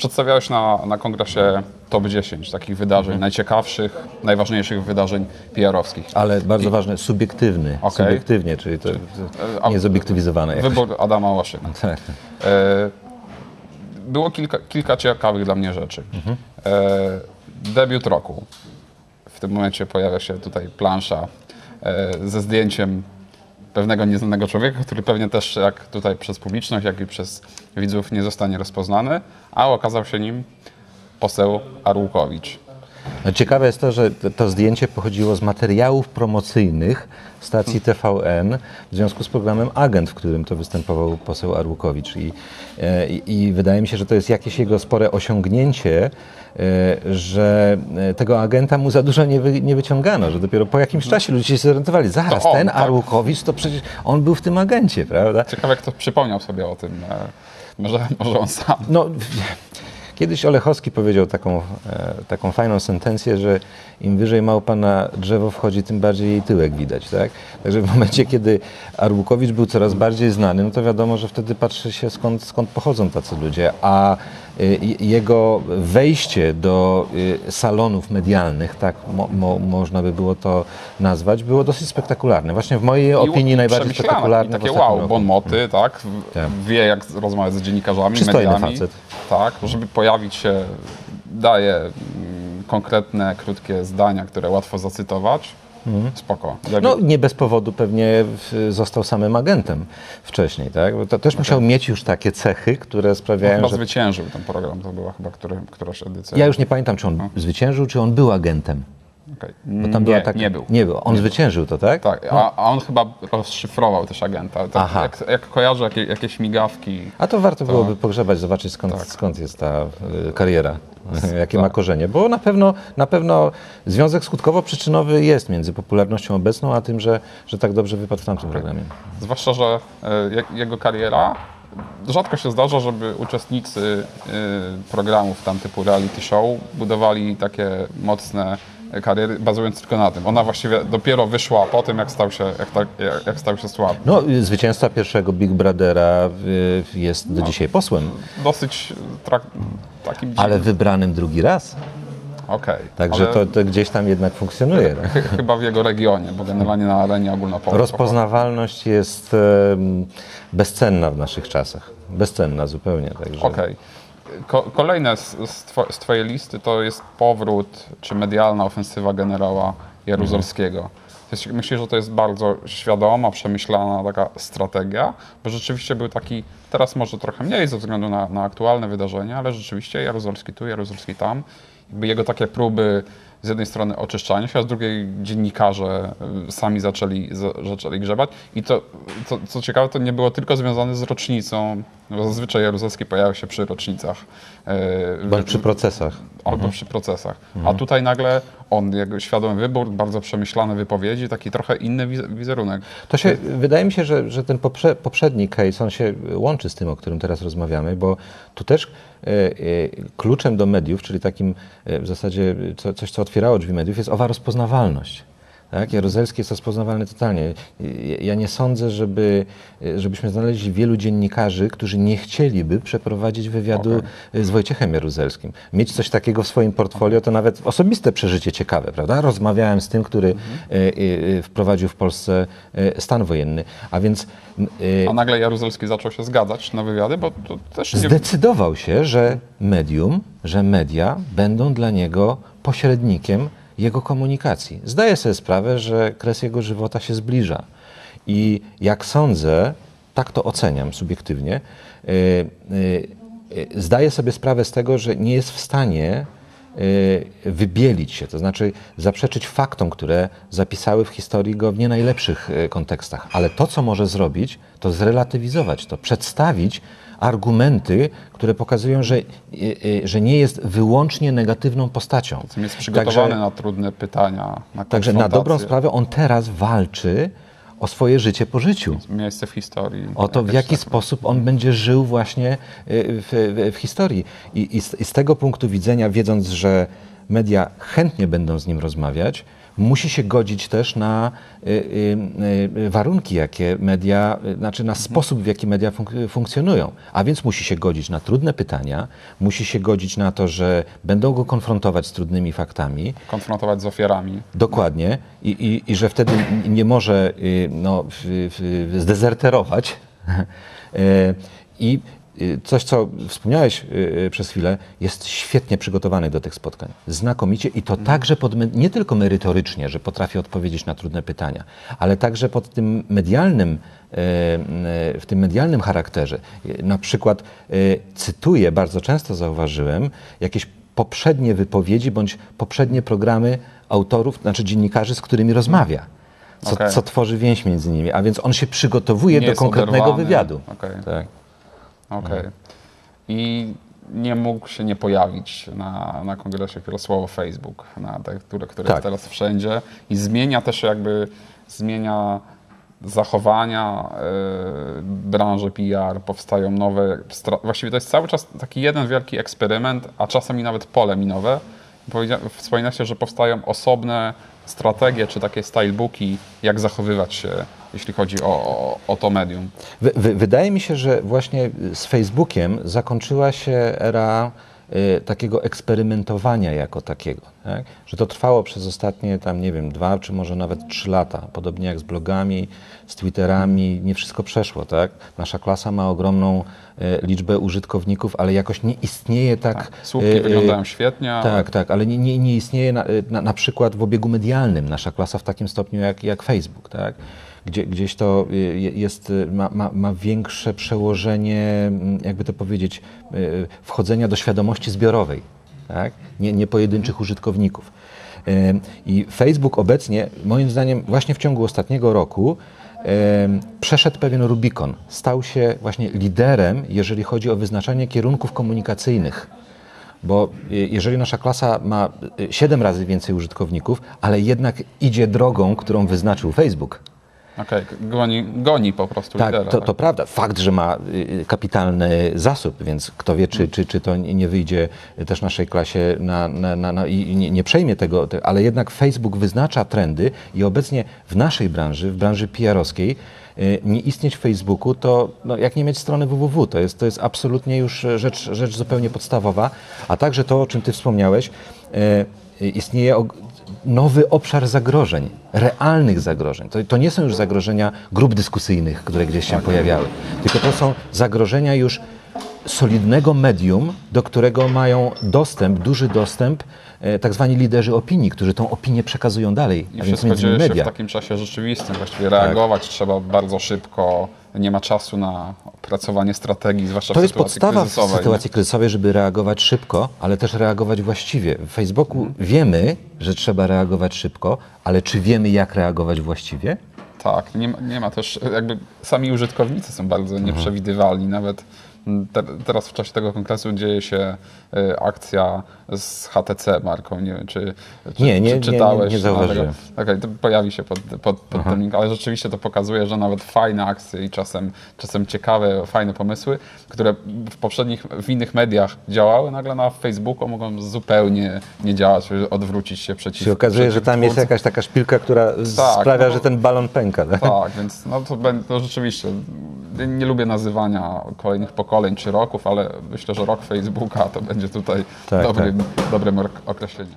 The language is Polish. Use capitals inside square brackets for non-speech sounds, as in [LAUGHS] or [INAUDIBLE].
Przedstawiałeś na, na kongresie top 10 takich wydarzeń, najciekawszych, najważniejszych wydarzeń PR-owskich. Ale bardzo ważne, subiektywny. Okej. Subiektywnie, czyli to a- nie zobiektywizowane. jakoś. Wybór Adama Łaszyna. [LAUGHS] Tak. E, było kilka, kilka ciekawych dla mnie rzeczy. E, debiut roku. W tym momencie pojawia się tutaj plansza e, ze zdjęciem pewnego nieznanego człowieka, który pewnie też jak tutaj przez publiczność, jak i przez widzów nie zostanie rozpoznany, a okazał się nim poseł Arłukowicz. Ciekawe jest to, że to- zdjęcie pochodziło z materiałów promocyjnych stacji TVN w związku z programem Agent, w którym to występował poseł Arłukowicz. I, e, i, I wydaje mi się, że to jest jakieś jego spore osiągnięcie, e, że e, tego agenta mu za dużo nie, wy, nie wyciągano, że dopiero po jakimś czasie ludzie się zorientowali, zaraz, on, ten tak. Arłukowicz, to przecież on był w tym agencie, prawda? Ciekawe, kto przypomniał sobie o tym. Może, może on sam. No, kiedyś Olechowski powiedział taką, e, taką fajną sentencję, że im wyżej małpa na drzewo wchodzi, tym bardziej jej tyłek widać, tak? Także w momencie, kiedy Arłukowicz był coraz bardziej znany, no to wiadomo, że wtedy patrzy się skąd, skąd pochodzą tacy ludzie, a jego wejście do y, salonów medialnych, tak mo, mo, można by było to nazwać, było dosyć spektakularne. Właśnie w mojej opinii I najbardziej przemyślane. spektakularne I takie wow, roku. bon moty, tak? W- Tak. Wie jak rozmawiać z dziennikarzami, Przystojny mediami. facet. Tak, żeby pojawić się, daje mm, konkretne, krótkie zdania, które łatwo zacytować. Spoko. Mhm. No nie bez powodu pewnie został samym agentem wcześniej, tak? Bo to też musiał mieć już takie cechy, które sprawiają, chyba że... zwyciężył ten program, to była chyba który, któraś edycja. Ja już nie pamiętam, czy on zwyciężył, czy on był agentem. Okej. Bo tam nie, była taka... nie był. Nie był. On zwyciężył to, tak? Tak, a, a on chyba rozszyfrował też agenta. Tak, Aha. jak, jak kojarzę jakie, jakieś migawki, A to warto byłoby pogrzebać, zobaczyć skąd, skąd jest ta y, kariera, [LAUGHS] jakie ma korzenie. Bo na pewno, na pewno związek skutkowo-przyczynowy jest między popularnością obecną, a tym, że, że tak dobrze wypadł w tamtym programie. Zwłaszcza, że jak- jego kariera rzadko się zdarza, żeby uczestnicy e, programów tam typu reality show budowali takie mocne kariery bazując tylko na tym. Ona właściwie dopiero wyszła po tym, jak stał się, jak, tak- jak, jak stał się sławny. No, zwycięzca pierwszego Big Brothera y, jest do dzisiaj posłem, Dosyć takim ale wybranym drugi raz. Okej. Także to, to gdzieś tam jednak funkcjonuje. tak? chy- Chyba w jego regionie, bo generalnie na arenie ogólnopolskiej. Rozpoznawalność jest bezcenna w naszych czasach. Bezcenna zupełnie. Także. Okej. Ko- kolejne z, z, two, z Twojej listy to jest powrót, czy medialna ofensywa generała Jaruzelskiego. Jest- Myślę, że to jest bardzo świadoma, przemyślana taka strategia, bo rzeczywiście był taki, teraz może trochę mniej ze względu na, na aktualne wydarzenia, ale rzeczywiście Jaruzelski tu, Jaruzelski tam. Jakby jego takie próby z jednej strony oczyszczania się, a z drugiej dziennikarze y, sami zaczęli, za- zaczęli grzebać. I to, to, co ciekawe, to nie było tylko związane z rocznicą, bo zazwyczaj Jaruzelski pojawia się przy rocznicach. y, Bądź przy procesach. albo przy procesach. A tutaj nagle on, jego świadomy wybór, bardzo przemyślane wypowiedzi, taki trochę inny wiz- wizerunek. To się, wydaje mi się, że, że ten poprze, poprzedni case, on się łączy z tym, o którym teraz rozmawiamy, bo tu też e, kluczem do mediów, czyli takim w zasadzie co, coś, co otwierało drzwi mediów, jest owa rozpoznawalność. Tak? Jaruzelski jest rozpoznawalny totalnie. Ja- nie sądzę, żeby, żebyśmy znaleźli wielu dziennikarzy, którzy nie chcieliby przeprowadzić wywiadu e, z Wojciechem Jaruzelskim. Mieć coś takiego w swoim portfolio to nawet osobiste przeżycie ciekawe, prawda? Rozmawiałem z tym, który e, e, e, wprowadził w Polsce e, stan wojenny. A więc A nagle Jaruzelski zaczął się zgadzać na wywiady, bo to też nie... zdecydował się, że medium, że media będą dla niego pośrednikiem jego komunikacji. Zdaje sobie sprawę, że kres jego żywota się zbliża. I jak sądzę, tak to oceniam subiektywnie, yy, yy, zdaje sobie sprawę z tego, że nie jest w stanie yy, wybielić się, to znaczy zaprzeczyć faktom, które zapisały w historii go w nie najlepszych kontekstach. Ale to, co może zrobić, to zrelatywizować to, przedstawić argumenty, które pokazują, że, yy, yy, że nie jest wyłącznie negatywną postacią. Jest przygotowany na trudne pytania, na Także na dobrą sprawę on teraz walczy o swoje życie po życiu. Miejsce w historii. O to, w jaki tak- sposób on będzie żył właśnie y, w, w, w historii. I, i, z, I z tego punktu widzenia, wiedząc, że media chętnie będą z nim rozmawiać, musi się godzić też na y, y, y, warunki, jakie media, znaczy na sposób, w jaki media funk- funkcjonują. A więc musi się godzić na trudne pytania, musi się godzić na to, że będą go konfrontować z trudnymi faktami, Konfrontować z ofiarami. Dokładnie. I, i, i że wtedy nie może no, zdezerterować. [LAUGHS] I coś, co wspomniałeś y, y, przez chwilę, jest świetnie przygotowany do tych spotkań. Znakomicie i to także pod, nie tylko merytorycznie, że potrafi odpowiedzieć na trudne pytania, ale także pod tym medialnym, y, y, w tym medialnym charakterze. Y, Na przykład y, cytuję, bardzo często zauważyłem, jakieś poprzednie wypowiedzi bądź poprzednie programy autorów, znaczy dziennikarzy, z którymi rozmawia. Co, Okej. co tworzy więź między nimi, a więc on się przygotowuje Nie do konkretnego oderwany. wywiadu. Okej. Tak. Okej. I nie mógł się nie pojawić na, na kongresie słowo Facebook, na te, które, które Tak. jest teraz wszędzie i zmienia też jakby, zmienia zachowania y, branży PR, powstają nowe, właściwie to jest cały czas taki jeden wielki eksperyment, a czasami nawet pole minowe. Powiedzia- Wspomina się, że powstają osobne strategie, czy takie stylebooki, jak zachowywać się, jeśli chodzi o, o, o to medium. Wy, wy, wydaje mi się, że właśnie z Facebookiem zakończyła się era takiego eksperymentowania jako takiego. Tak? Że to trwało przez ostatnie tam, nie wiem, dwa czy może nawet trzy lata. Podobnie jak z blogami, z Twitterami, nie wszystko przeszło. Tak? Nasza klasa ma ogromną y, liczbę użytkowników, ale jakoś nie istnieje tak... Tak, słupki y, y, wyglądają świetnie, ale Tak, tak, ale nie, nie, nie istnieje na, na, na przykład w obiegu medialnym nasza klasa w takim stopniu jak, jak Facebook, tak? Gdzie, gdzieś to je- jest, ma, ma, ma większe przełożenie, jakby to powiedzieć, y, wchodzenia do świadomości zbiorowej, tak? nie, nie pojedynczych użytkowników. Ym, I Facebook obecnie, moim zdaniem, właśnie w ciągu ostatniego roku ym, przeszedł pewien Rubikon. Stał się właśnie liderem, jeżeli chodzi o wyznaczanie kierunków komunikacyjnych. Bo jeżeli nasza klasa ma 7 razy więcej użytkowników, ale jednak idzie drogą, którą wyznaczył Facebook. Okej, goni, goni po prostu Tak, lidera. to, to prawda. Fakt, że ma y, kapitalny zasób, więc kto wie, czy, czy, czy to nie wyjdzie też naszej klasie na, na, na, na, i nie, nie przejmie tego, te- ale jednak Facebook wyznacza trendy i obecnie w naszej branży, w branży PR-owskiej, y, nie istnieć w Facebooku, to no, jak nie mieć strony www, to jest, to jest absolutnie już rzecz, rzecz zupełnie podstawowa, a także to, o czym Ty wspomniałeś, y, istnieje nowy obszar zagrożeń, realnych zagrożeń. To, to nie są już zagrożenia grup dyskusyjnych, które gdzieś się pojawiały, tylko to są zagrożenia już solidnego medium, do którego mają dostęp, duży dostęp e, tak zwani liderzy opinii, którzy tą opinię przekazują dalej, I a więc wszystko dzieje się w takim czasie rzeczywistym. Właściwie reagować trzeba bardzo szybko. Nie ma czasu na opracowanie strategii, zwłaszcza To w jest sytuacji podstawa w kryzysowej. sytuacji kryzysowej, żeby reagować szybko, ale też reagować właściwie. W Facebooku Mhm. wiemy, że trzeba reagować szybko, ale czy wiemy, jak reagować właściwie? Tak, nie ma, nie ma też, jakby sami użytkownicy są bardzo Mhm. nieprzewidywalni. Nawet mm, te, teraz w czasie tego kongresu dzieje się y, akcja z HTC marką. Nie wiem, czy, czy, Nie, nie, czy nie, czytałeś. nie, nie zauważyłem. Okej, to pojawi się pod, pod, pod tym link, ale rzeczywiście to pokazuje, że nawet fajne akcje i czasem, czasem ciekawe, fajne pomysły, które w poprzednich, w innych mediach działały, nagle na Facebooku mogą zupełnie nie działać, odwrócić się przeciw Się okazuje, że tam jest jakaś taka szpilka, która Tak, sprawia, no że ten balon pęka. Tak? Tak, więc no to, to rzeczywiście nie lubię nazywania kolejnych pokoleń czy roków, ale myślę, że rok Facebooka to będzie tutaj Tak, dobrym, dobrym ok- określeniem.